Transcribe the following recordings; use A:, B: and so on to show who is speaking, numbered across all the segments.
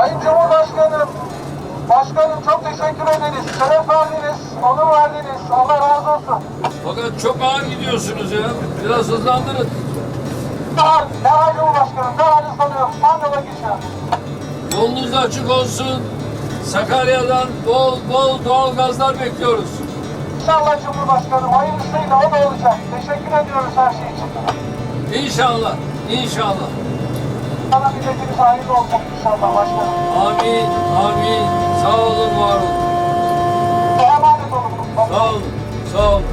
A: Sayın Cumhurbaşkanım, Başkanım çok teşekkür ederiz. Şeref verdiniz, onur verdiniz. Allah razı olsun.
B: Fakat çok ağır gidiyorsunuz ya. Biraz hızlandırın.
A: Daha, daha Cumhurbaşkanım, daha hızlanıyorum. Tam yola geçiyorum.
B: Yolunuz açık olsun. Sakarya'dan bol bol doğal gazlar bekliyoruz.
A: İnşallah Cumhurbaşkanım, hayırlısıyla o da olacak. Teşekkür ediyoruz her şey için.
B: İnşallah, inşallah.
A: Sana milletimiz hayırlı olacak inşallah başkanım.
B: Amin, amin. Sağ olun, var olun.
A: Emanet olun,
B: sağ olun, sağ olun.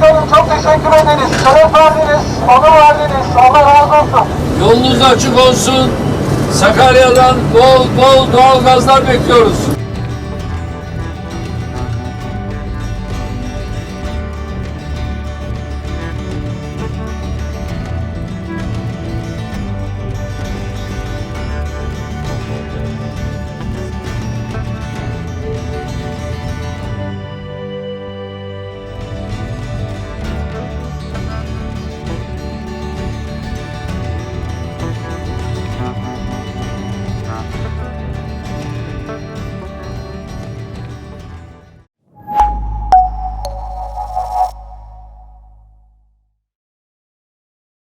A: Başkanım çok teşekkür ederiz. Şeref verdiniz, onur verdiniz. Allah razı olsun.
B: Yolunuz açık olsun. Sakarya'dan bol bol doğal gazlar bekliyoruz.